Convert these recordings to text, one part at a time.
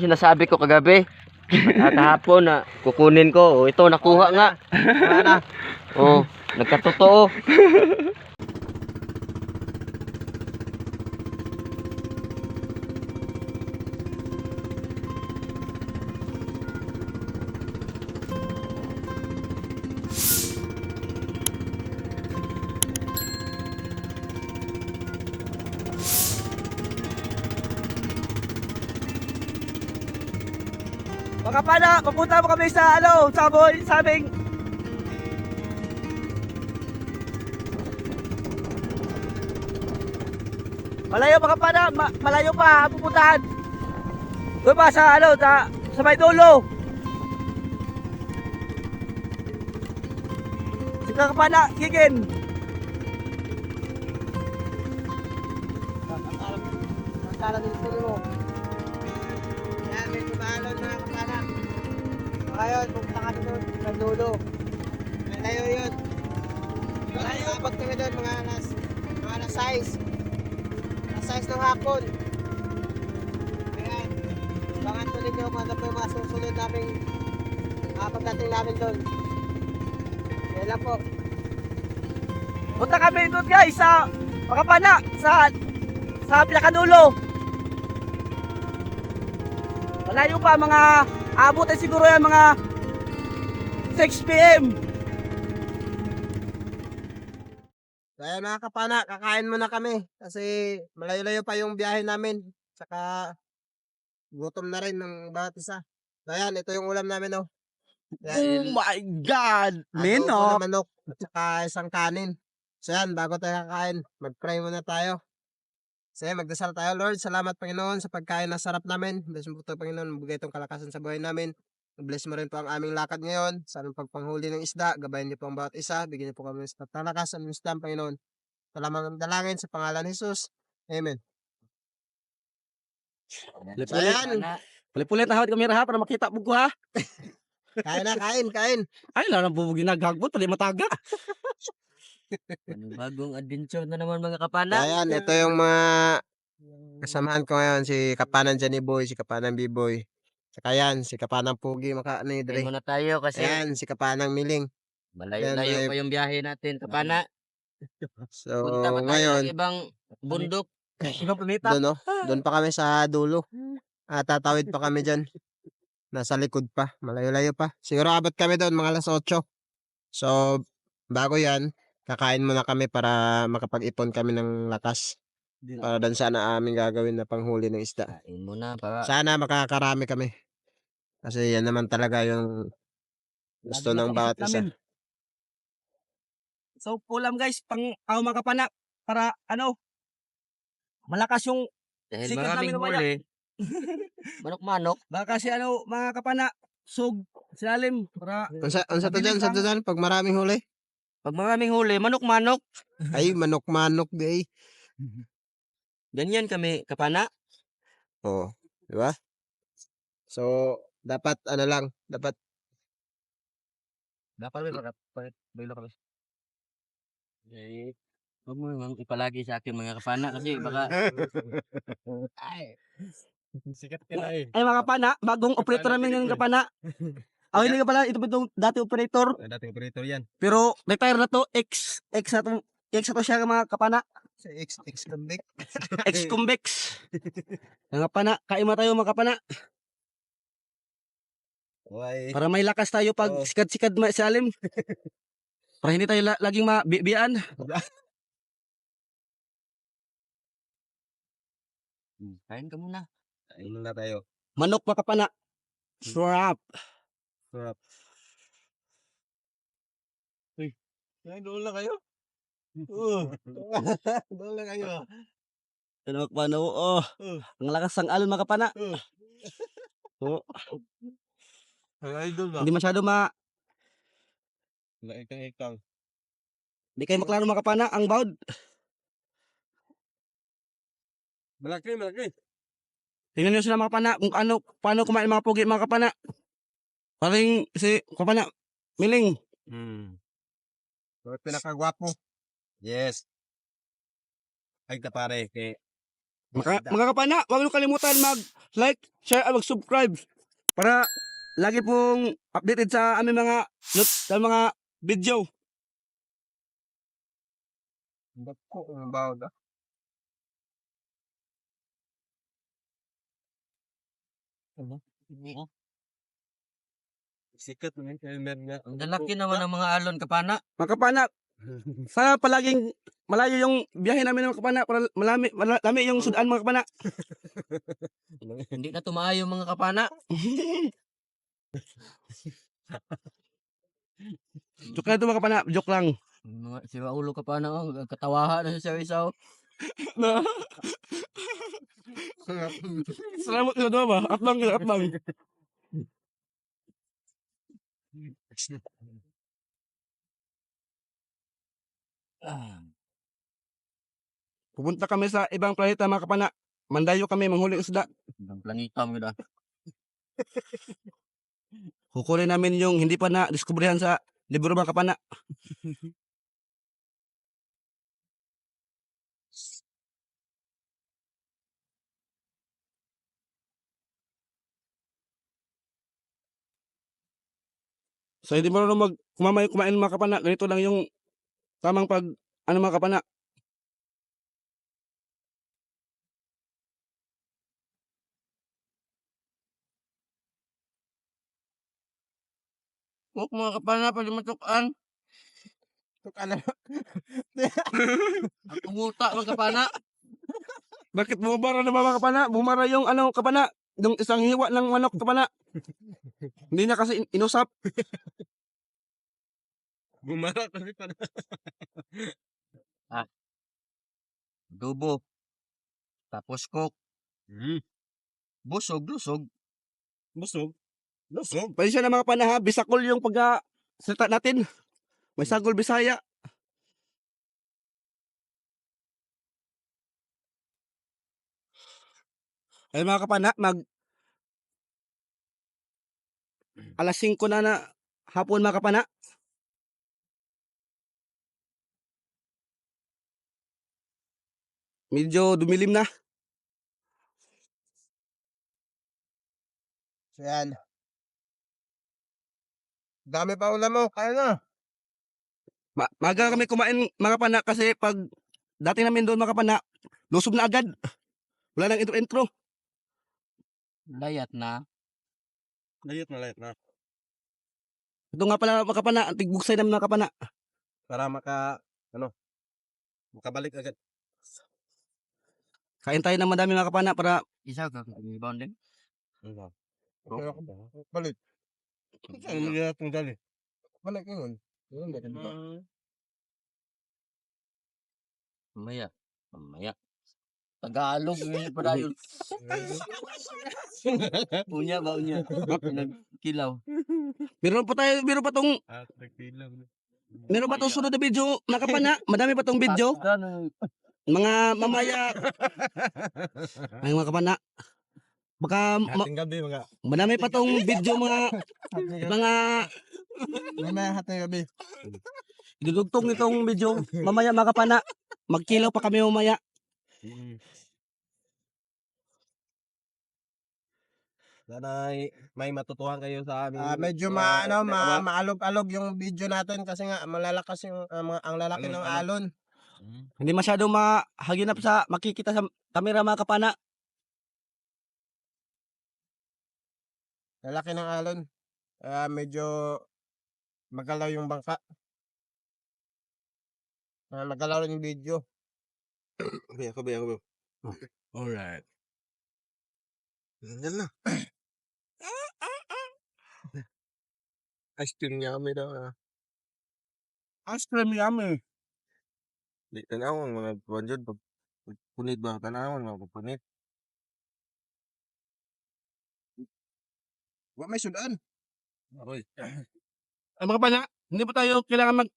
Sinasabi ko kagabi. At kahapon na kukunin ko. O, ito, nakuha nga. Wala. Oh, nagkatotoo. Pana, papunta mo kami sa ano, sa boy, sa aming Malayo mga pana, ma- malayo pa pupuntahan. Doon pa sa ano, sa, sa may dulo. Sige ka pana, gigin. Kala dito mo. Yan, may tumalon mga kapana. Ngayon, pupunta kami doon sa dulo. Malayo yun. Malayo, pag kami doon, mga alas, mga alas 6. Alas 6 ng hapon. Ayan. Abangan tuloy nyo kung ano po yung mga susunod namin uh, pagdating namin doon. Yan lang po. Punta kami doon guys sa Makapana, sa sa pinakadulo. Malayo pa mga abot ay siguro yan mga 6 p.m. Kaya mga kapana, kakain muna kami kasi malayo-layo pa yung biyahe namin. Saka gutom na rin ng bawat isa. Ayan, ito yung ulam namin oh. Yan, my God! Na manok at saka isang kanin. So yan, bago tayo kakain, mag-pray muna tayo. Yan, magdasal tayo. Lord, salamat Panginoon sa pagkain na sarap namin. Bless mo po ito, Panginoon. Magbigay itong kalakasan sa buhay namin. Bless mo rin po ang aming lakad ngayon. Sa aming pagpanghuli ng isda, gabayan niyo po ang bawat isa. Bigyan niyo po kami sa talakas ang isda, Panginoon. Salamat dalangin sa pangalan ni Jesus. Amen. Yan, Pulit-pulit na hawat kami ha para makita mo ko ha. kain na, kain, kain. Ay, lang nabubugi naghagbot, pali mataga. Bagong adventure na naman mga kapana. Ayan, ito yung mga kasamahan ko ngayon. Si Kapanan Johnny Boy, si Kapanan B-Boy. Saka yan, si Kapanang Pugi, maka ano Dre. muna tayo kasi Ayan, si Kapanang Miling. malayo-layo pa yung biyahe natin. Kapana, So, ngayon, ng ibang bundok. Ibang planeta. doon, no? Doon pa kami sa dulo. Ah, tatawid pa kami dyan. Nasa likod pa. Malayo-layo pa. Siguro abot kami doon mga alas 8. So, bago yan, kakain muna kami para makapag-ipon kami ng lakas. Para doon sana aming gagawin na panghuli ng isda. Kain muna para Sana makakarami kami. Kasi yan naman talaga yung gusto ng bawat isa. So, ulam guys, pang ako mga kapana, para ano, malakas yung, dahil Sikat maraming namin huli. Manok-manok. baka kasi ano, mga kapana, sug, silalim, para Unsa unsa to dyan, sa to dyan, pag maraming huli? Pag maraming huli, manok-manok. Ay, manok-manok di. Ganyan kami, kapana. Oo. Di ba? So, dapat ano lang, dapat dapat may para baylo kami. Eh, huwag mo naman ipalagi sa akin mga kapana kasi baka Ay, Sikat ka na eh. ay mga kapana, bagong operator namin yung kapana. Ako hindi ka pala, ito ba itong dati operator, Dating operator yan. pero retire na to, ex, ex na to, ex na to siya mga kapana. sa ex ex convict. Ex-convex. Mga kapana, kain mo tayo mga kapana. Okay. Para may lakas tayo pag Oo. sikad-sikad ma sa alim. Para hindi tayo la- laging mabibian. Hmm, kain ka muna. Ano na tayo? Manok mga kapana. Sarap. Sarap. Uy. Ay, doon lang kayo. Oo. doon lang kayo. Ano mga kapana, oh. Uh. Ang lakas ng alon mga kapana. Uh. Oo. Ay, idol ba? Hindi masyado ma... Ikang-ikang. Hindi kayo maklaro mga kapana. Ang bawd. Malaki, malaki. Tingnan nyo sila mga kapana kung ano, paano kumain mga pugi mga kapana. Paring si kapana, miling. Hmm. So, pinakagwapo. Yes. Ay, kapare, kay Mga, mga kapana, huwag niyo kalimutan mag-like, share, at mag-subscribe para lagi pong updated sa aming mga not- sa mga video. Dako, ang bawd ah. Sikat naman Elmer nga. Ang lalaki naman ng mga alon kapana. Mga kapana, sana palaging malayo yung biyahe namin mga kapana para malami, malami yung sudan mga kapana. Hindi na tumayo mga kapana. Joke lang ito mga kapana, joke lang. Mga si Raulo kapana oh, katawahan na siya sa isaw. Na. Salamat sa doon ba? Atlang, atlang. Ah, Pupunta kami sa ibang planeta mga kapana. Mandayo kami manghuli ng isda. ang planeta mo da. Kukunin namin yung hindi pa na diskubrihan sa libro mga kapana. So hindi mo mag kumamay kumain mga kapana. Ganito lang yung tamang pag ano mga kapana. Huwag mga kapana pwede matukan. Tuk ano. Ang umuta mga kapana. Bakit bumabara na ba mga kapana? Bumara yung ano kapana. Yung isang hiwa ng manok kapana. hindi niya kasi in- inusap. Bumara kasi pa Dubo. Tapos cook. Hmm. Busog, lusog. Busog. Busog. Pasensya na mga. Bisakol yung pagka salita natin. May sagol Bisaya. Ay mga kapana, mag alas 5 na na hapon mga kapana. Medyo dumilim na. So yan. Dami pa ulam mo. Kaya na. Ma maga kami kumain mga kapana kasi pag dati namin doon mga kapana, lusob na agad. Wala nang intro-intro. Layat na. Layat na layat na. Ito nga pala mga kapana, ang tigbuksay namin mga kapana. Para maka, ano, makabalik agad. Kain tayo ng madami mga kapana para Isa ka rebound din. Ano? Kaya ako Balik. Ang mga itong dali. Balik yun. Yun, ganun ba? Mamaya. Mamaya. Tagalog yun pa tayo. unya ba unya? Nagkilaw. Meron pa tayo, meron pa tong, At nagpilang. meron pa tong sunod na video, mga kapana. Madami pa tong video. Mga mamaya. Ay mga kapana. Baka ma- gabi mga. madami pa tong video mga mga Mamaya hati gabi. idudugtong nitong video. Mamaya mga kapana. Magkilaw pa kami mamaya. Sana ay may matutuhan kayo sa aming Ah, medyo mga- ma, maalog-alog yung video natin kasi nga malalakas yung ah, mga- ang lalaki Alon, ng alon. alon. Hindi masyado mahaginap sa makikita sa kamera mga kapana. Lalaki ng alon. Kaya medyo magalaw yung bangka. Ah, magalaw rin yung video. Kuya, kuya, kuya. Alright. Yan na. Ice cream kami daw. ah. Ice cream yummy. Di tanawang mga banjod punit ba tanawang mga punit. Wa may sudan. Oy. Ay mga kapana, hindi pa tayo kailangan mag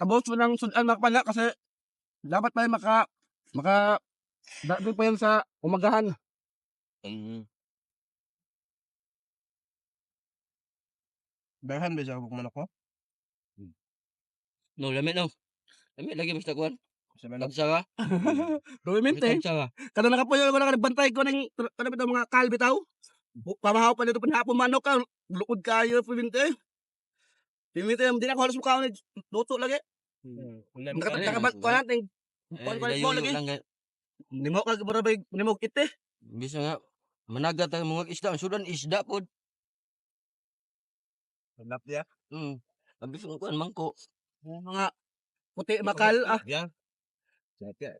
abos mo ng sudan mga kapana kasi dapat tayo maka maka dati pa yan sa umagahan. Mm. Berhan ba siya manok ko? No, lamit no. Lamit lagi basta kuan. Tagsawa? Rumente. Tagsawa. Kada nakapuyo ko na bantay ko ng kada bitaw mga kalbi taw. Pamahaw pa dito panhapon manok ka. Lukod kayo Rumente. Rumente hindi na ko halos mukha ni luto lagi. Ulan Nakatak Ano, nakabat ko natin. Eh, Kuan kuan mo lagi. Nimo ka barabay nimo kite. Bisa nga, managat ang mga isda. Ang sudan, isda po. Hanap dia. Hmm. Ang bisa ko, mangko. Mga puti bakal ah. Ya. Jaga.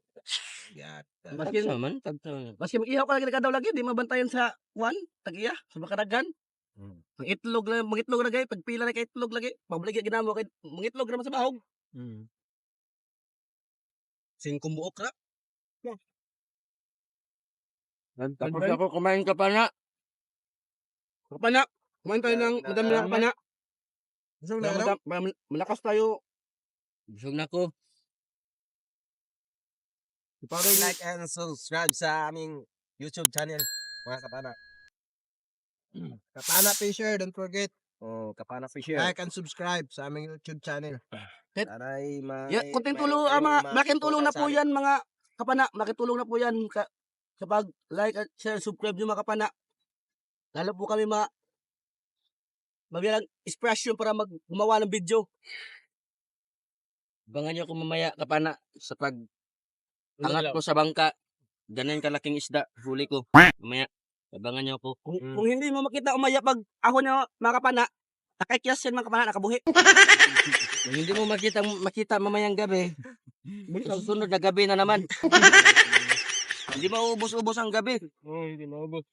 Ya. Maski Tagsawa man, tagsawa. maski mag-ihaw ka lagi kadaw lagi di mabantayan sa kuan tagiya sa makadagan. Hmm. Ang itlog lang, mga itlog na gay, pagpila na kay itlog lagi, pabalik ginamo kay mga itlog naman sa bahog. Hmm. Singkong buok ra. Tapos ako kumain ka pa na. Kapana, kumain tayo ng madami na kapana. Gusto mo na mada- para malakas tayo. Busog na ko. Para like and subscribe sa aming YouTube channel. Mga kapana. Kapana Fisher, don't forget. Oh, kapana fisher. Like and subscribe sa aming YouTube channel. Aray, may... Ya, kunting tulong, ah, mga, malaking tulong na po yan mga kapana. Malaking tulong na po yan ka, kapag like at share, subscribe nyo mga kapana. Lalo po kami mga mabilang inspiration para mag gumawa ng video. Abangan niyo ko mamaya kapana sa pag angat ko sa bangka. Ganyan kalaking isda, huli ko. Mamaya, abangan niyo ako. Kung, Mm. kung hindi mo makita umaya pag ako nyo mga kapana, nakakiyas yan mga kapana, nakabuhi. Kung hindi mo makita makita mamayang gabi, susunod na gabi na naman. hindi maubos-ubos ang gabi. Oh, hindi maubos.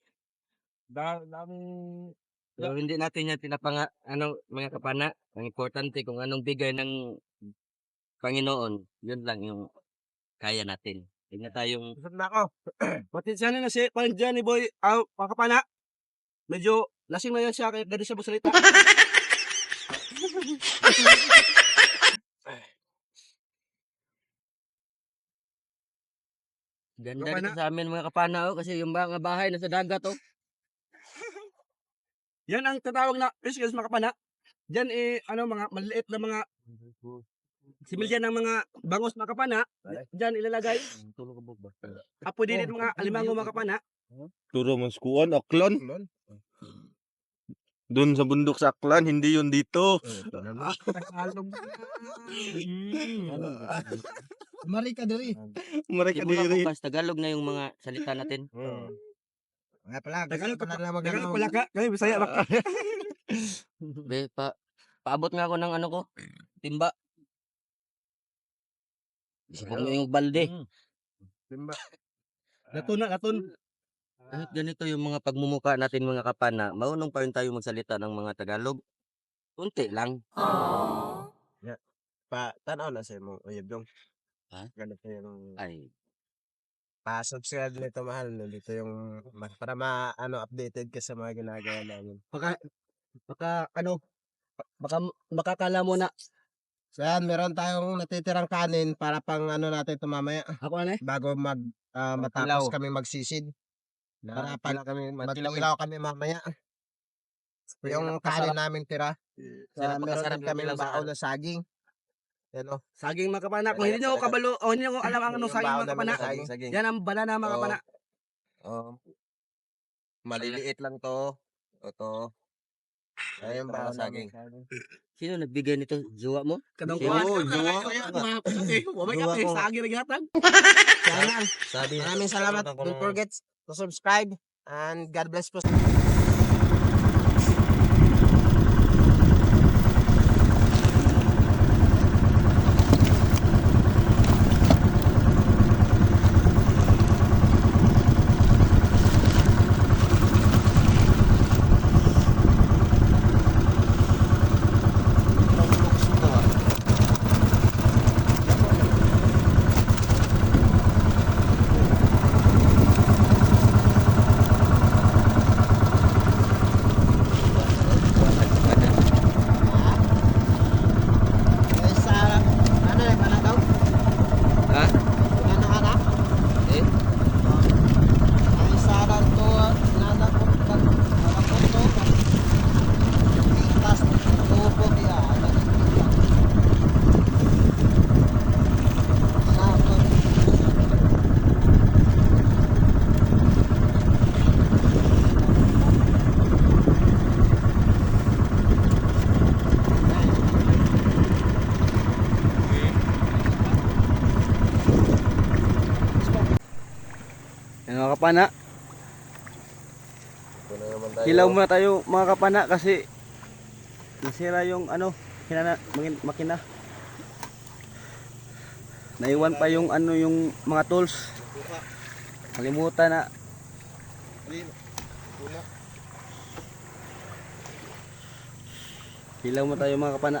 Da, daming... So, hindi natin yan pinapanga, ano, mga kapana. Ang importante kung anong bigay ng Panginoon, yun lang yung kaya natin. Huwag na tayong Gusto na ako. Pati siya na si parang Johnny Boy, ah, mga kapana, medyo lasing na yan siya, kaya gano'n siya magsalita. ganda Kapana. dito sa amin mga kapana oh, kasi yung mga bahay nasa dagat oh. Yan ang tatawag na fish mga kapana. Diyan eh, ano, mga maliit na mga similya ng mga bangos mga kapana. Diyan ilalagay. Tulog ka ba? Apo din yung mga alimango mga kapana. Turo mo skuan, Aklan. Lon. Doon sa bundok sa Aklan, hindi yun dito. Tagalog. Mari ka diri. Marika Simula diri. Tagalog na yung mga salita natin. Hmm. Nga pala, Tagalog pala na Tagalog pala ka, kami Bisaya ba? Be, pa, paabot nga ako ng ano ko, timba. Isipon mo yung balde. Timba. Naton na, naton. Kahit ganito yung mga pagmumuka natin mga kapana, maunong pa rin tayo magsalita ng mga Tagalog. Kunti lang. Pa, tanaw na sa mo, uyab yung. Ha? Ganito yung... Ay, Pa-subscribe nito mahal. Nandito yung para ma ano updated ka sa mga ginagawa namin. Baka, baka, ano, baka makakala mo na, So yan, meron tayong natitirang kanin para pang ano natin ito mamaya ako na eh. bago mag ah, matapos kami magsisid. Para pag kami, matilaw kami mamaya. Yung kanin namin tira. Sa Sarap- meron din kami ng sa baon na saging. Yan o. Saging mga kapana. Kung hindi nyo kabalo, o hindi nyo alam ang ano Yung saging baon mga namin kapana. na saging. saging. Yan ang banana mga Oo. kapana. Oh. Maliliit lang to. Ito. Ayun ba baon saging? sino nagbigay nito? Jowa mo? Kadang Oo, kuhan. jowa. Wamay ka Jowa eh, ko. saging na ginatan. Yan lang. Sabi. Maraming salamat. Ko Don't forget to subscribe. And God bless po. Kapana. Hilaw muna tayo mga kapana kasi nasira yung ano, mangin- makina. Naiwan pa yung ano yung mga tools. Kalimutan na. Hilaw mo tayo mga kapana.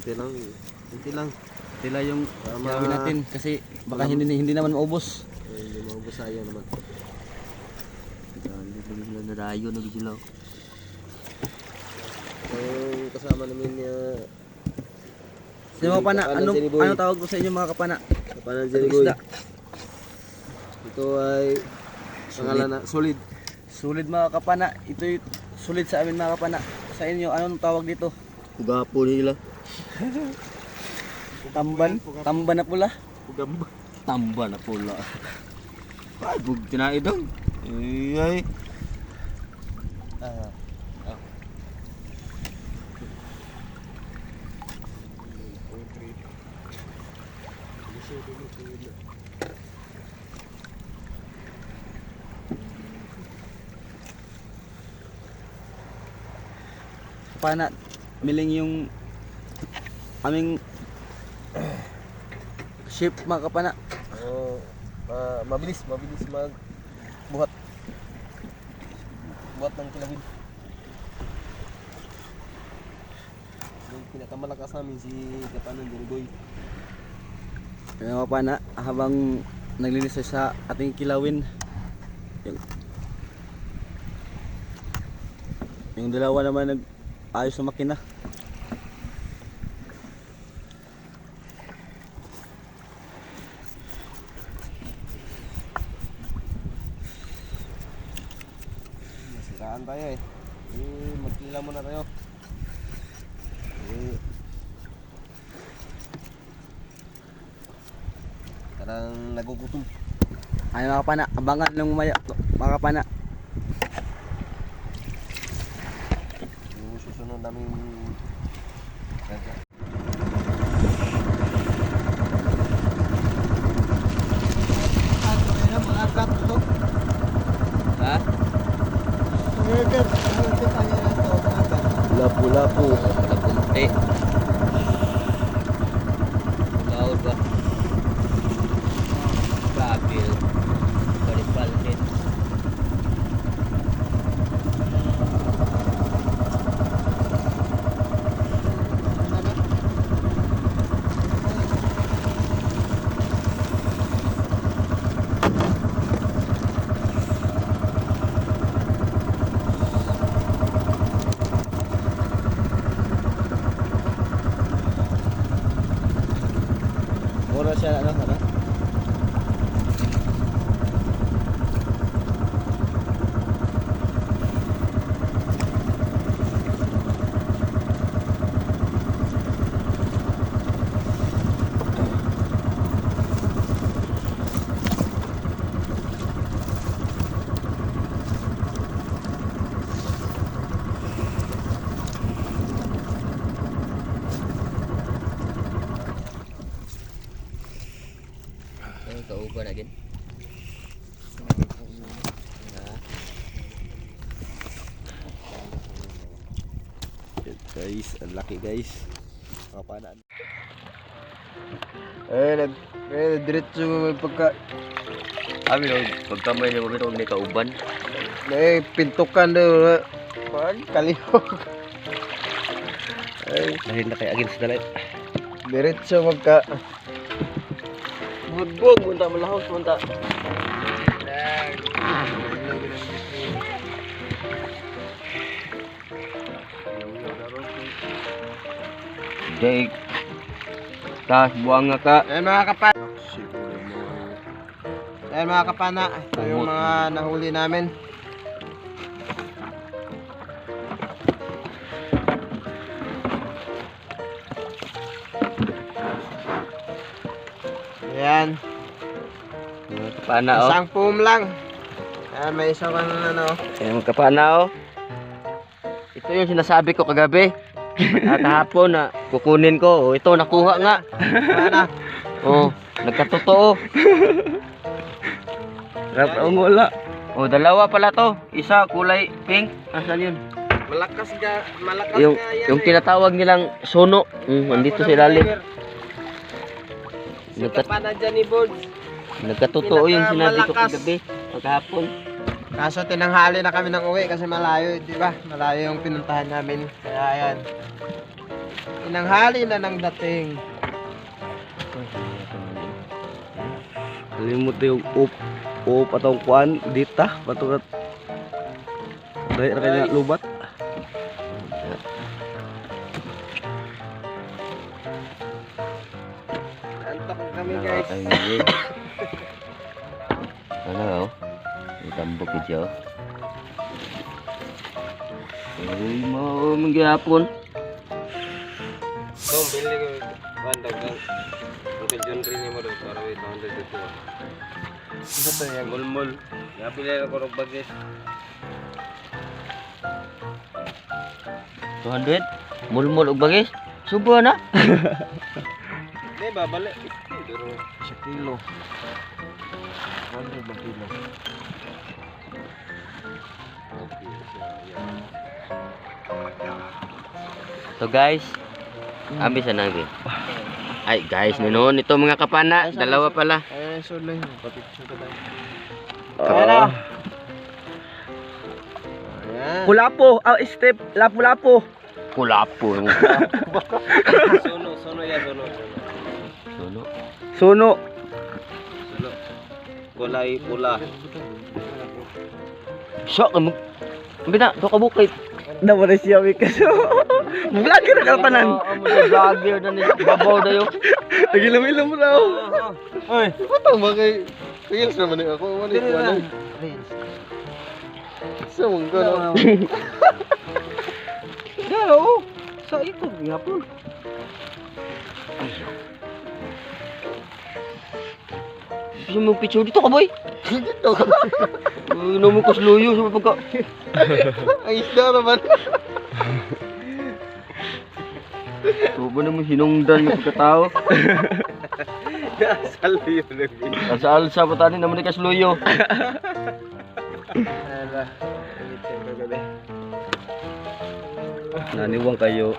Kunti lang. Kunti lang. Sila yung Tama. kilawin natin kasi baka hindi, hindi naman maubos. Eh, Hindi maubos sayang naman. Dali ba sila narayo na sila. Yung kasama namin niya. Sa mga kapana, Kapanan anong, ano tawag ko sa inyo mga kapana? Kapanan Boy. isda? Ito ay pangalan na solid. Sulit mga kapana. Ito sulit sa amin mga kapana. Sa inyo, anong tawag dito? Ugapo nila. Tamban? Tamban na pula? Ugamba. Tamba na pula. Ay, bug tinaid dong. Ay. Ah, Kapana, miling yung aming ship mga kapana. Oh, ma- mabilis, mabilis mag buhat. Buhat ng kilawin. Yung pinakamalakas namin si Kapanan Boy. Kaya mga kapana, habang naglinis sa ating kilawin, yung, yung dalawa naman nag ayos sa makina. Nasiraan tayo eh. Eh, magkila muna tayo. Eh, parang nagugutom. Ay mga kapana, abangan lang umaya, mga pagka Ami ron, pagkamay niya rin may kauban. Eh, pintukan eh, daw. Pag kalihog. Ay. Dahil na kay against the light. Diretso magka. Budbog, munta malahos, munta. Jake, tas buang nga ka. Ayan mga kapatid. Ayan mga kapana. Ito yung mga nahuli namin. Ayan. Kapana oh. Isang foam lang. Ayan, may isa pang ano. Ayan mga kapana oh. Ito yung sinasabi ko kagabi. At hapon na kukunin ko. Oh, ito nakuha nga. Kapana. Oh, nagkatotoo. Rap ang wala. Oh, dalawa pala to. Isa kulay pink. Asan yun? Malakas ga, malakas Yung nga yan yung eh. tinatawag nilang sono. Mm, andito sa ilalim. Si Nagkat kapana dyan ni Boards. nagkatotoo yung sinabi ko kagabi. Pagkahapon. Kaso tinanghali na kami ng uwi kasi malayo, di ba? Malayo yung pinuntahan namin. Kaya ayan. Tinanghali na ng dating. Kalimut yung up up atong kuan dita paturat. Dahil ra kanya lubat. Antok kami guys. Ano oh? May tambok ito. Ay, mo mangyapon. Dong, bili ko. Bandog ng. Uncle John Green mo doon. Para may 200 dito. Isa to yan. Mulmul. Napili na ko ng bagis. 200? Mulmul og bagis? Subo na. Di ba, balik. Pero, Sa kilo. 100 ba kilo? So guys, abi sa nabi. Ay guys, noon ito mga kapana, dalawa pala. Ayan, so lang. Papicture ko tayo. Kulapo, ah, step, lapo-lapo. Kulapo. suno, suno yan, suno. suno. Suno. Suno. Kulay pula. So, kam Bina, to ka bukit. Naman na siya wikas. Vlogger ka pa nan. Amo sa vlogger na ni babaw dayo. Nagilam-ilam mo raw. Oy, Patang ba kay Reels naman eh. ako. Ano na. ano? Sa mong gano'n. Yeah, oo. Sa ito, gihapon. Bisa mo picture dito ka boy. Dito. Ano mo ko sluyo sa pagka. Ang isda naman. Ba naman hinungdan yung pagkatao? Salo yun. Sa alsa pa tani naman ni kasluyo. Ala. Naniwang kayo.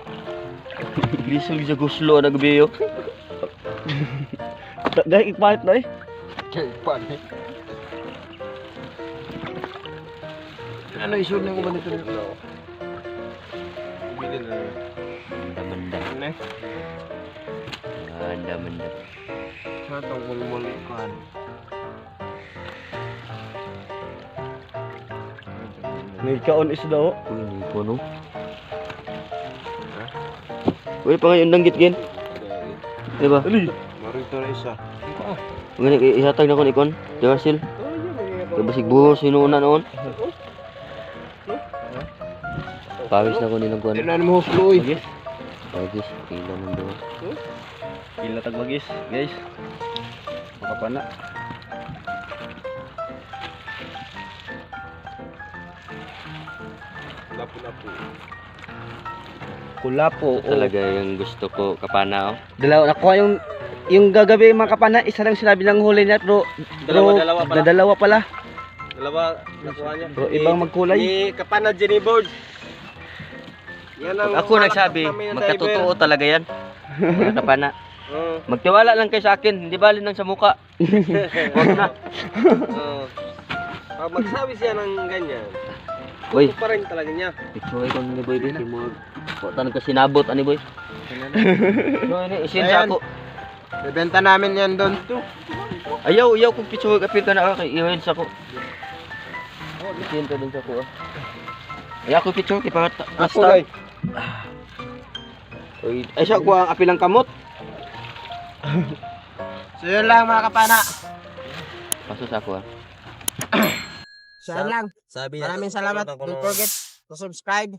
Bisog sa guslo na gabi yo. Dahil ikpalit na eh. Kay Ano isun ko ba nito nito? Bili na. Manda-manda. Ano eh? Manda-manda. Sa itong mulmul kuhan. May kaon isda oh. Uy, ni ko no. Uy, pa ngayon danggit gin. Diba? Ali. Marito na isa. Ngani ihatag na ko ni kon. Jarsil. Kaya basig buhos hinuuna noon. Pawis na ko ni nagkuhan. Tinan mo eh. Bagis. Bagis. Pila man doon. Pila tagbagis, guys. Makapana. Lapu-lapu. Kulapo. oh. Talaga yung gusto ko kapana oh. Dalawa nakuha yung yung gagabi mga kapana, isa lang sinabi ng huli niya, pero Dalawa, pero dalawa pala. Dalawa pala. Dalawa, nakuha niya. Pero ibang magkulay. Ni Kapana Jenny Board. Yan ang Pag ako nagsabi, magkatotoo talaga yan. Mga kapana. Oo. Magtiwala lang kayo sa akin, hindi bali nang sa muka. Huwag na. Oo. Pag magsabi siya ng ganyan, Boy, ito pa rin talaga niya. picture ko ni boy din. Huwag tanong ka sinabot ani boy. So ini isin sa ako. Bebenta namin yan doon. Ayaw, ayaw kung picture ka na ako. Iwin sa ako. Isin ka din sa ako. ah. Ayaw ko picture kay pangat. Ako. Uy, ay siya ko ang apilang kamot. So yun lang mga kapana. Paso sa ako ah. So yun lang. Sabi Maraming salamat. Don't forget to subscribe.